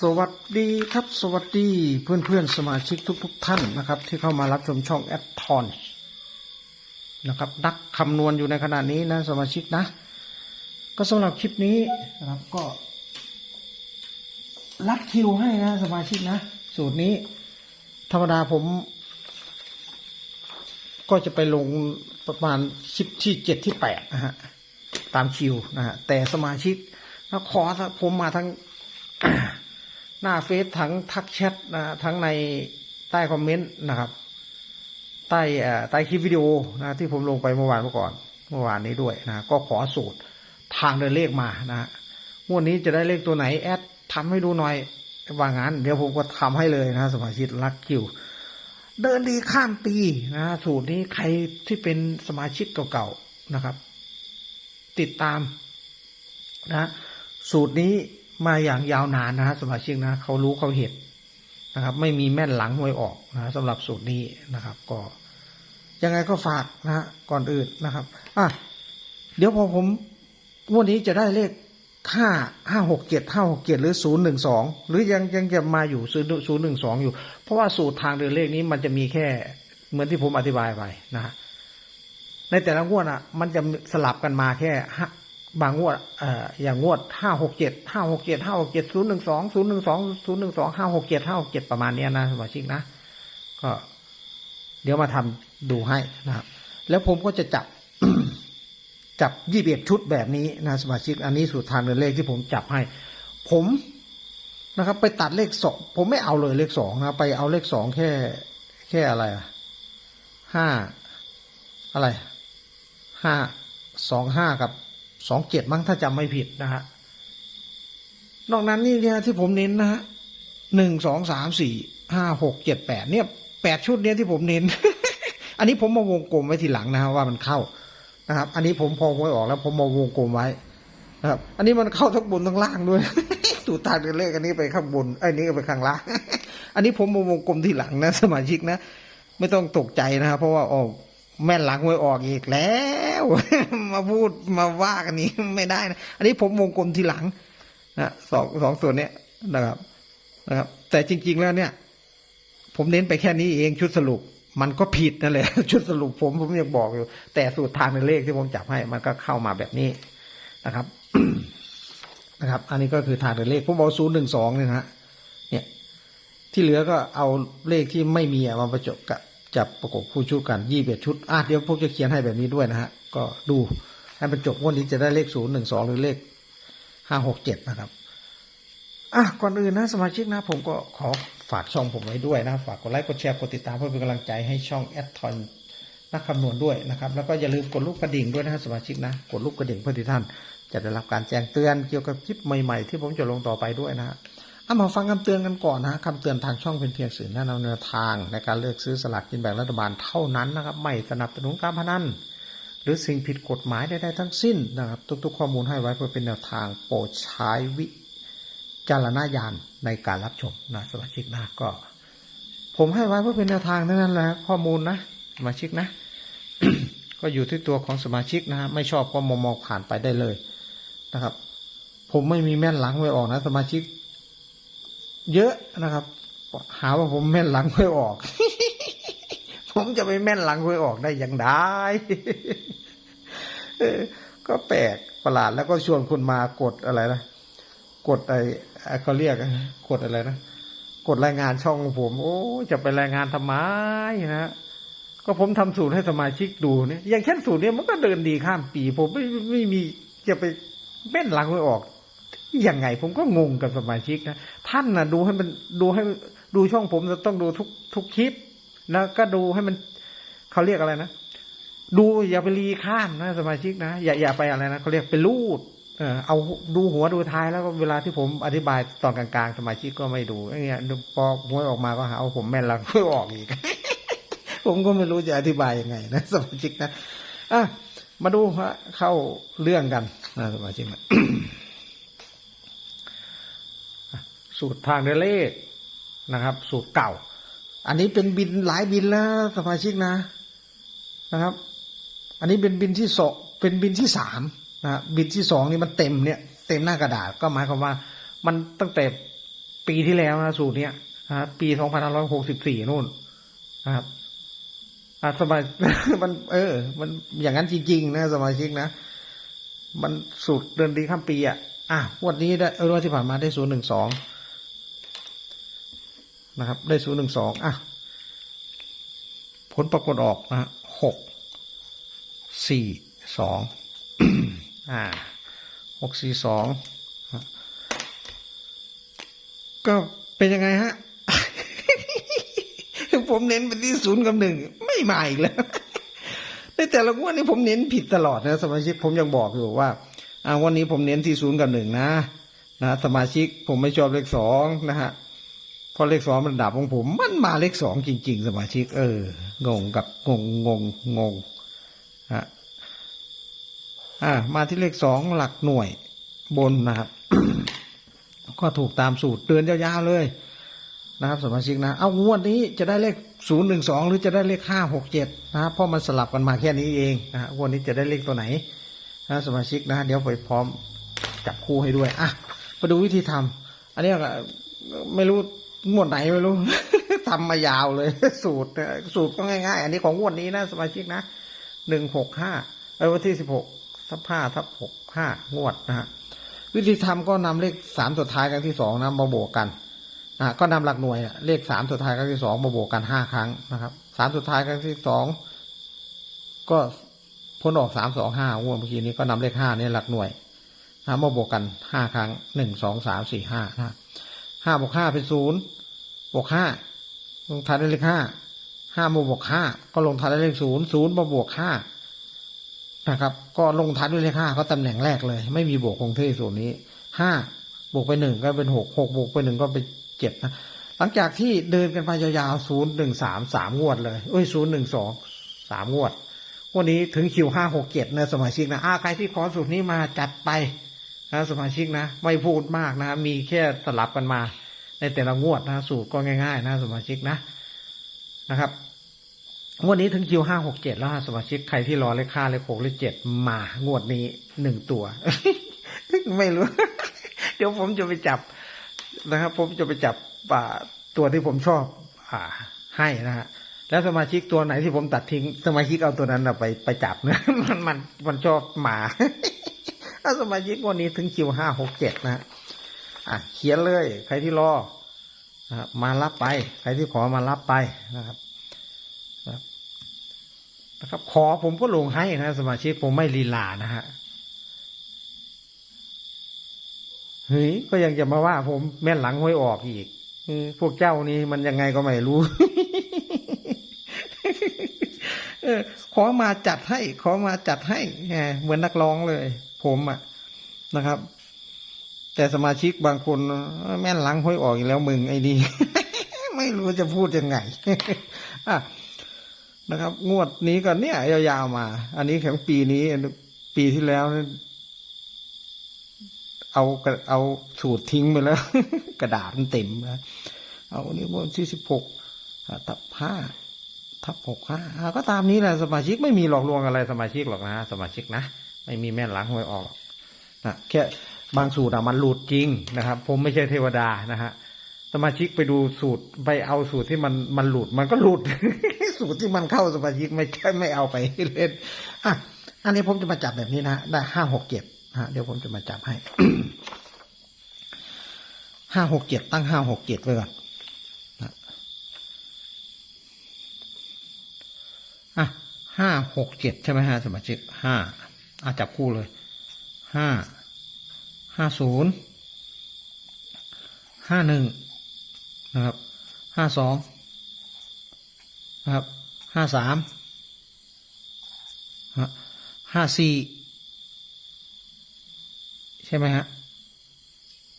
สวัสดีครับสวัสดีเพื่อนเพื่อนสมาชิกทุกๆท่านนะครับ ที่เข้ามารับชมช่องแอดทอนนะครับนักคำนวณอยู่ในขณะนี้นะสมาชิกนะ ก็สำหรับคลิปนี้นะครับก็รัดคิวให้นะสมาชิกนะ สูตรนี้ ธรรมดาผม ก็จะไปลงประมาณคลิปที่เจ็ดที่แปดนะฮะตามคิวนะฮะแต่สมาชิกแล้วขอผมมาทั้ง หน้าเฟซทั้งทักแชทนะทั้งในใต้คอมเมนต์นะครับ ใต้ใต้คลิปวิดีโอนะที่ผมลงไปเมื่อวานเมื่อก่อน เมื่อวานนี้ด้วยนะก็ขอสูตรทางเดินเลขมานะฮะงวดนี้จะได้เลขตัวไหนแอดทำให้ดูหน่อยว่างั้น เดี๋ยวผมก็ทำให้เลยนะสมาชิกรักคิว เดินดีข้ามปีนะสูตรนี้ใครที่เป็นสมาชิกเก่าๆนะครับ ติดตามนะ สูตรนี้ มาอย่างยาวนานนะฮะสมาชิกนะเขารู้เขาเห็นนะครับ ไม่มีแม่นหลังหวยออกนะสำหรับสูตรนี้นะครับ ก็ยังไงก็ฝากนะฮะก่อนอื่นนะครับอะเดี๋ยวพอผมงวันนี้จะได้เลขห้าห้าหกเจ็ดห้าหกเจ็ดหรือศูนย์หนึ่งสองหรือยังยังจะมาอยู่ศูนย์ศูนย์หนึ่งสองอยู่ เพราะว่าสูตรทางเดินเลขนี้มันจะมีแค่เหมือนที่ผมอธิบายไปนะฮะในแต่ละงวดอะ มันจะสลับกันมาแค่ห้า บางงวดอ่ออย่างงวดห้าหกเจ็ดห้าหกเจ็ดห้าหกเจ็ดศูนย์หนึ่งสองศูนย์หนึ่งสองศูนย์หนึ่งสองห้าหกเจ็ดห้าหกเจ็ดประมาณเนี้ยนะสมาชิกนะ ก็ เดี๋ยวมาทำดูให้นะครับ แล้วผมก็จะจับจับยี่สิบเอ็ดชุดแบบนี้นะสมาชิก อันนี้สูตรทางเดินเลขที่ผมจับให้ ผมนะครับ ไปตัดเลขสองผมไม่เอาเลยเลขสองนะไปเอาเลขสองแค่ แค่อะไรอะห้าอะไรห้าสองห้ากับ สองเจ็ดมั้งถ้าจำไม่ผิดนะฮะนอกนั้นนี่เนี่ยที่ผมเน้นนะฮะหนึ่งสองสามสี่ห้าหกเจ็ดแปดเนี่ยแปดชุดเนี้ยที่ผมเน้น อันนี้ผมมาวงกลมไว้ทีหลังนะฮะว่ามันเข้านะครับ อันนี้ผมพอหวยออกแล้วผมมาวงกลมไว้นะครับ อันนี้มันเข้าทั้งบนทั้งล่างด้วยสูตาเดินเลขอันนี้ไปข้างบนไอ้นี่ก็ไปข้างล่าง อันนี้ผมมาวงกลมทีหลังนะ สมาชิกนะ ไม่ต้องตกใจนะครับเพราะว่าออก แม่นหลังหวยออกอีกแล้ว มาพูดมาว่ากันนี้ไม่ได้นะอันนี้ผมวงกลมทีหลังนะสองสองส่วนเนี้ยนะครับนะครับ แต่จริง ๆ แล้วเนี่ย ผมเน้นไปแค่นี้เองชุดสรุป มันก็ผิดนั่นแหละชุดสรุปผมผมยังบอกอยู่ แต่สูตรทางในเลขที่ผมจับให้ มันก็เข้ามาแบบนี้นะครับนะครับ อันนี้ก็คือทางในเลขผมบอกศูนย์หนึ่งสองเนี่ยนะฮะเนี่ย ที่เหลือก็เอาเลขที่ไม่มีมาประจบกับ จับประกบคู่ชุดกันยี่สิบเอ็ดชุดอะเดี๋ยวผมจะเขียนให้แบบนี้ด้วยนะฮะ ก็ดูให้มันจบวันนี้จะได้เลขศูนย์หนึ่งสองหรือเลขห้าหกเจ็ดนะครับอะก่อนอื่นนะสมาชิกนะผมก็ขอฝากช่องผมไว้ด้วยนะฝากกดไลค์กดแชร์กดติดตามเพื่อเป็นกำลังใจให้ช่องแอดทอนนักคำนวณด้วยนะครับ แล้วก็อย่าลืมกดลูกกระดิ่งด้วยนะสมาชิกนะกดลูกกระดิ่งเพื่อที่ท่าน จะได้รับการแจ้งเตือนเกี่ยวกับคลิปใหม่ๆ ที่ผมจะลงต่อไปด้วยนะฮะ เอามาฟังคำเตือนกันก่อนนะคำเตือนทางช่องเป็นเพียงสื่อแนะนำแนวทาง ในการเลือกซื้อสลากกินแบ่งรัฐบาลเท่านั้นนะครับ ไม่สนับสนุนการพนันหรือสิ่งผิดกฎหมายใดๆทั้งสิ้นนะครับ ทุกๆข้อมูลให้ไว้เพื่อเป็นแนวทางโปรดใช้วิจารณญาณในการรับชมนะสมาชิกนะก็ ผมให้ไว้เพื่อเป็นแนวทางเท่านั้นแหละข้อมูลนะสมาชิกนะ ก็อยู่ที่ตัวของสมาชิกนะฮะไม่ชอบก็มองมองผ่านไปได้เลยนะครับ ผมไม่มีแม่นหลังไว้ออกนะสมาชิก เยอะนะครับ หาว่าผมแม่นหลังหวยออก ผมจะไปแม่นหลังหวยออกได้อย่างไดก็แปลกประหลาดแล้วก็ชวนคนมากดอะไรนะกดไอ้ไอ้เขาเรียกกดอะไรนะกดรายงานช่องของผม โอ้จะไปรายงานทำไมนะก็ผมทำสูตรให้สมาชิกดูเนี่ยอย่างเช่นสูตรเนี้ยมันก็เดินดีข้ามปี ผมไม่ไม่มีจะไปแม่นหลังหวยออก ยังไง ผมก็งงกับสมาชิกนะท่านนะดูให้มันดูให้ดูช่องผมจะต้องดูทุกทุกคลิปแล้วก็ดูให้มันเขาเรียกอะไรนะดูอย่าไปรีข้ามนะสมาชิกนะอย่าอย่าไปอะไรนะเขาเรียกไปรูดเออเอาดูหัวดูท้ายแล้วก็เวลาที่ผมอธิบายตอนกลางๆ สมาชิกก็ไม่ดูอย่างเงี้ยพอหวยออกมาก็หาว่าผมแม่นลังไม่ออกอีก ผมก็ไม่รู้จะอธิบายยังไงนะสมาชิกนะอะมาดูฮะเข้าเรื่องกันนะสมาชิกนะ สูตรทางเดเลขนะครับ สูตรเก่า อันนี้เป็นบินหลายบินแล้วสมาชิกนะนะครับ อันนี้เป็นบินที่สองเป็นบินที่สามนะบินที่สองนี่มันเต็มเนี่ย เต็มหน้ากระดาษก็หมายความว่า มันตั้งแต่ปีที่แล้วนะสูตรเนี้ยนะครับปีสองพันห้าร้อยหกสิบสี่นู่นนะครับอะสมัยมัน เออ มันอย่างนั้นจริง ๆ นะสมาชิกนะมันสูตรเดินดีข้ามปีอะอะวันนี้ได้เออวันที่ผ่านมาได้ศูนย์หนึ่งสอง นะครับ ได้ศูนย์หนึ่งสองอะ ผลปรากฏออกนะฮะหกสี่สองอ่าหกสี่สองก็เป็นยังไงฮะ ผมเน้นไปที่ศูนย์กับหนึ่งไม่มาอีกแล้วในแต่ละงวดนี้ผมเน้นผิดตลอดนะสมาชิกผมยังบอกอยู่ว่าอ่าวันนี้ผมเน้นที่ศูนย์กับหนึ่งนะนะสมาชิกผมไม่ชอบเลขสองนะฮะ พราะเลขสองมันดับของผม มันมาเลขสองจริง ๆ สมาชิก เออ งงกับงงงงงงฮะอ่า มาที่เลขสองหลักหน่วยบนนะครับ ก็ถูกตามสูตรเตือนยาวๆเลยนะครับสมาชิกนะ เอางวดนี้จะได้เลขศูนย์หนึ่งสองหรือจะได้เลขห้าหกเจ็ดนะครับเพราะมันสลับกันมาแค่นี้เองนะฮะงวดนี้จะได้เลขตัวไหนนะสมาชิกนะ เดี๋ยวไปพร้อมจับคู่ให้ด้วย อะมาดูวิธีทำอันนี้ไม่รู้ งวดไหนไม่รู้ทำมายาวเลย สูตรสูตรก็ง่ายๆ อันนี้ของงวดนี้นะสมาชิกนะหนึ่งหกห้าเออวันที่สิบหกทับห้าทับหกห้างวดนะฮะวิธีทำก็นำเลขสามตัวท้ายครั้งที่สองนะมาบวกกันอะก็นำหลักหน่วยเลขสามสุดท้ายครั้งที่สองมาบวกกันห้าครั้งนะครับสามสุดท้ายครั้งที่สองก็พ้นออกสามสองห้างวดเมื่อกี้นี้ก็นำเลขห้าเนี่ยหลักหน่วยนะมาบวกกันห้าครั้งหนึ่งสองสามสี่ห้านะห้าบวกห้าเป็นศูนย์ บวกห้าลงท้ายด้วยเลขห้าห้ามบวกห้าก็ลงท้ายด้วยเลขศูนย์ศูนย์มาบวกห้านะครับ ก็ลงท้ายด้วยเลขห้าก็ตำแหน่งแรกเลย ไม่มีบวกคงที่ส่วนนี้ห้าบวกไปหนึ่งก็เป็นหกหกบวกไปหนึ่งก็เป็นเจ็ดนะหลังจากที่เดินกันไปยาวๆศูนย์หนึ่งสามสามงวดเลยเอ้ยศูนย์หนึ่งสองสามงวด วันนี้ถึงคิวห้าหกเจ็ดนะสมาชิกนะอาใครที่ขอสูตรนี้มาจัดไปนะสมาชิกนะ ไม่พูดมากนะ มีแค่สลับกันมา ในแต่ละงวดนะสูตรก็ง่ายๆ นะสมาชิกนะนะครับงวดนี้ถึงคิวห้าหกเจ็ดแล้วสมาชิกใครที่รอเลขห้าเลขหกเลขเจ็ดมางวดนี้หนึ่งตัว ไม่รู้ เดี๋ยวผมจะไปจับนะครับ ผมจะไปจับป่าตัวที่ผมชอบ อ่า ให้นะฮะแล้วสมาชิกตัวไหนที่ผมตัดทิ้ง สมาชิกเอาตัวนั้นไปไปจับนะมันมันมันชอบหมาถ้าสมาชิกวันนี้ถึงคิวห้าหกเจ็ดนะ อะเขียนเลย ใครที่รอนะครับมารับไป ใครที่ขอมารับไปนะครับนะครับ ขอผมก็ลงให้นะ สมาชิกผมไม่ลีลานะฮะเฮ้ยก็ยังจะมาว่า ผมแม่นหลังห้วยออกอีกพวกเจ้านี่มันยังไงก็ไม่รู้ขอมาจัดให้ ขอมาจัดให้เหมือนนักร้องเลย ผมอะนะครับ แต่สมาชิกบางคนแม่นหลังห้วยออกอีกแล้วมึงไอ้ดีไม่รู้จะพูดยังไงอะนะครับ งวดนี้ก็เนี่ยยาวๆมา อันนี้ของปีนี้ปีที่แล้วเอาเอาสูตรทิ้งไปแล้ว กระดาษมันเต็มนะเอาอันนี้วันที่สิบหกทับห้าทับหกห้าก็ตามนี้แหละสมาชิกไม่มีหลอกลวงอะไรสมาชิกหรอกนะสมาชิกนะไม่มีแม่นหลังหวยออกนะแค่ บางสูตรอะมันหลุดจริงนะครับ ผมไม่ใช่เทวดานะฮะสมาชิกไปดูสูตรไปเอาสูตรที่มันมันหลุดมันก็หลุด สูตรที่มันเข้าสมาชิกไม่ใช่ไม่เอาไปเล่นอะอันนี้ผมจะมาจับแบบนี้นะได้ห้าหกเจ็ดฮะเดี๋ยวผมจะมาจับให้ห้าหกเจ็ดตั้งห้าหกเจ็ดไว้ก่อนนะอะห้าหกเจ็ดใช่ไหมฮะสมาชิกห้าอะจับคู่เลยห้า ห้าศูนย์ห้าหนึ่งนะครับห้าสองนะครับห้าสามห้าสี่ใช่ไหมฮะ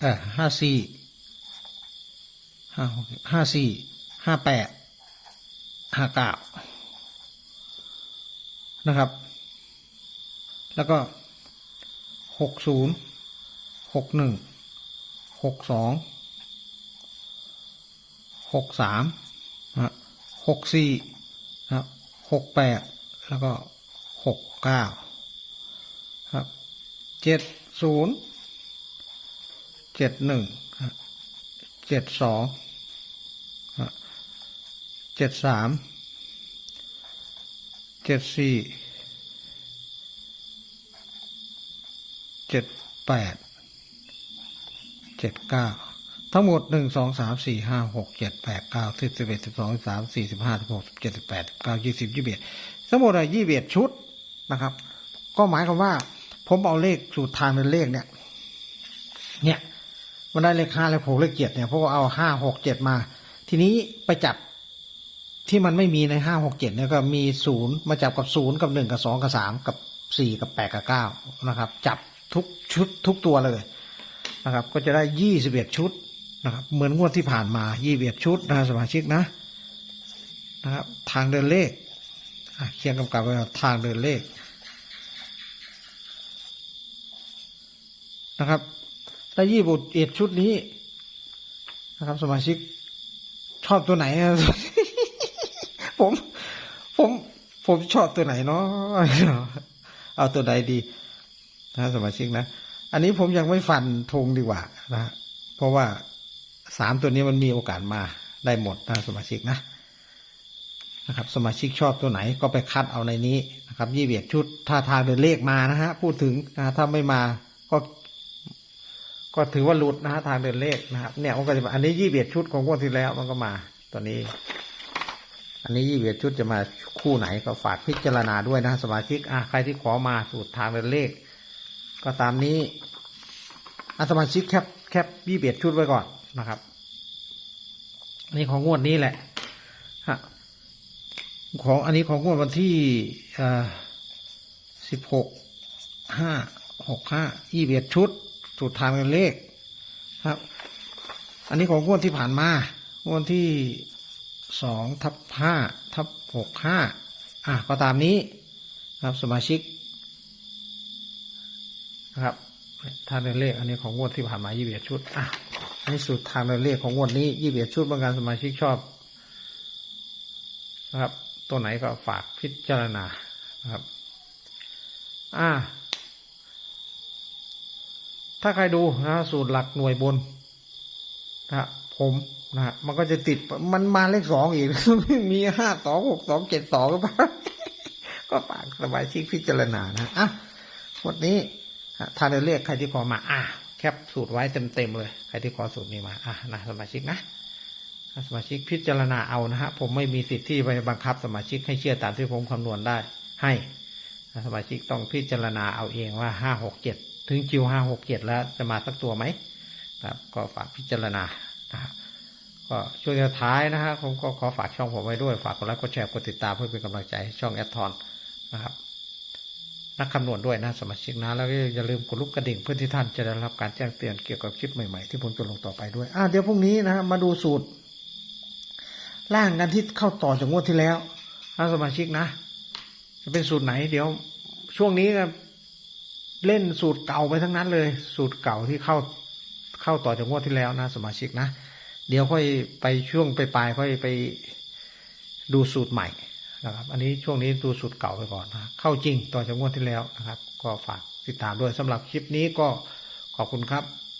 เออห้าสี่ห้าหกห้าสี่ห้าแปดห้าเก้านะครับ แล้วก็หกศูนย์ หกหนึ่งหกสองหกสามนะหกสี่นะหกแปดแล้วก็หกเก้าครับเจ็ดศูนย์เจ็ดหนึ่งเจ็เจ็ดสองเจ็ดสามเจ็ดสี่เจ็ดแปด เจ็ดเก้าทั้งหมดหนึ่งสองสามสี่ห้าหกเจ็ดแปดเก้าสิบสิบเอ็ดสิบสองสิบสามสี่สิบห้าสิบหกสิบเจ็ดสิบแปดสิบเก้ายี่สิบยี่สิบเอ็ดทั้งหมดอะยี่สิบเอ็ดชุดนะครับ ก็หมายความว่า ผมเอาเลขสูตรทางเป็นเลขเนี่ย เนี่ย มันได้เลขห้าเลขหกเลขเจ็ดเนี่ยเพราะว่าเอาห้าหกเจ็ดมา ทีนี้ไปจับที่มันไม่มีในห้าหกเจ็ดเนี่ยก็มีศูนย์มาจับกับศูนย์กับหนึ่งกับสองกับสามกับสี่กับแปดกับเก้านะครับ จับทุกชุดทุกตัวเลย นะครับ ก็จะได้ยี่สิบเอ็ดชุดนะครับ เหมือนงวดที่ผ่านมายี่สิบเอ็ดชุดนะสมาชิกนะนะครับ ทางเดินเลขเคียงกำกับไว้ทางเดินเลขนะครับได้ยี่บุตรเอ็ดชุดนี้นะครับ สมาชิกชอบตัวไหน ผม ผม ผมชอบตัวไหนเนาะเอาตัวใดดีนะสมาชิกนะ อันนี้ผมยังไม่ฟันธงดีกว่านะเพราะว่าสามตัวนี้มันมีโอกาสมาได้หมดนะสมาชิกนะนะครับ สมาชิกชอบตัวไหนก็ไปคัดเอาในนี้นะครับยี่เบียดชุดถ้าทางเดินเลขมานะฮะพูดถึงนะถ้าไม่มาก็ ก็ถือว่าหลุดนะฮะทางเดินเลขนะครับเนี่ยมันก็จะอันนี้ยี่เบียดชุดของงวดที่แล้วมันก็มาตัวนี้ อันนี้ยี่เบียดชุดจะมาคู่ไหนก็ฝากพิจารณาด้วยนะสมาชิกอะใครที่ขอมาสูตรทางเดินเลข ก็ตามนี้อาสมาชิกแคปแคปยี่เบียดชุดไว้ก่อนนะครับ นี่ของงวดนี้แหละฮะของอันนี้ของงวดวันที่สิบหกห้าหกห้ายี่เบียดชุดสูตรทางเดินเลขครับ อันนี้ของงวดที่ผ่านมางวดที่สองทับห้าทับหกห้าอะก็ตามนี้ครับสมาชิก นะครับทางเดินเลขอันนี้ของงวดที่ผ่านมายี่สิบเอ็ดชุด อะอันสูตรทางเดินเลขของงวดนี้ยี่สิบเอ็ดชุดบางการสมาชิกชอบนะครับ ตัวไหนก็ฝากพิจารณานะครับ อ่า ถ้าใครดูนะสูตรหลักหน่วยบนนะฮะผมนะฮะมันก็จะติดมันมาเลขสองอีก มีห้าสองหกสองเจ็ดสองก็ฝากสมาชิกพิจารณานะอะวันนี้ อะทาเรียกใครที่ขอมา อะแคปสูตรไว้เต็มๆเลย ใครที่ขอสูตรนี้มา อะนะสมาชิกนะสมาชิกพิจารณาเอานะฮะผมไม่มีสิทธิ์ที่ไปบังคับสมาชิกให้เชื่อตามที่ผมคำนวณได้ ให้สมาชิกต้องพิจารณาเอาเองว่าห้าหกเจ็ดถึงจิวห้าหกเจ็ดแล้วจะมาสักตัวไหมครับ ก็ฝากพิจารณานะครับก็ช่วงท้ายนะฮะผมก็ขอฝากช่องผมไว้ด้วย ฝากกดไลค์กดแชร์กดติดตามเพื่อเป็นกำลังใจให้ช่องแอดทอนนะครับ นักคำนวณด้วยนะสมาชิกนะแล้วก็อย่าลืมกดลูกกระดิ่งเพื่อที่ท่านจะได้รับการแจ้งเตือนเกี่ยวกับคลิปใหม่ๆที่ผมจะลงต่อไปด้วยอ่าเดี๋ยวพรุ่งนี้นะมาดูสูตรล่างกันที่เข้าต่อจากงวดที่แล้วนะสมาชิกนะ จะเป็นสูตรไหน เดี๋ยว ช่วงนี้ก็เล่นสูตรเก่าไปทั้งนั้นเลย สูตรเก่าที่เข้าเข้าต่อจากงวดที่แล้วนะ สมาชิกนะ เดี๋ยวค่อยไปช่วงไปปลายค่อยไปดูสูตรใหม่ นะครับ อันนี้ช่วงนี้ดูสุดเก่าไปก่อนนะเข้าจริงต่อจากงวดที่แล้วนะครับ ก็ฝากติดตามด้วยสำหรับคลิปนี้ก็ขอบคุณครับ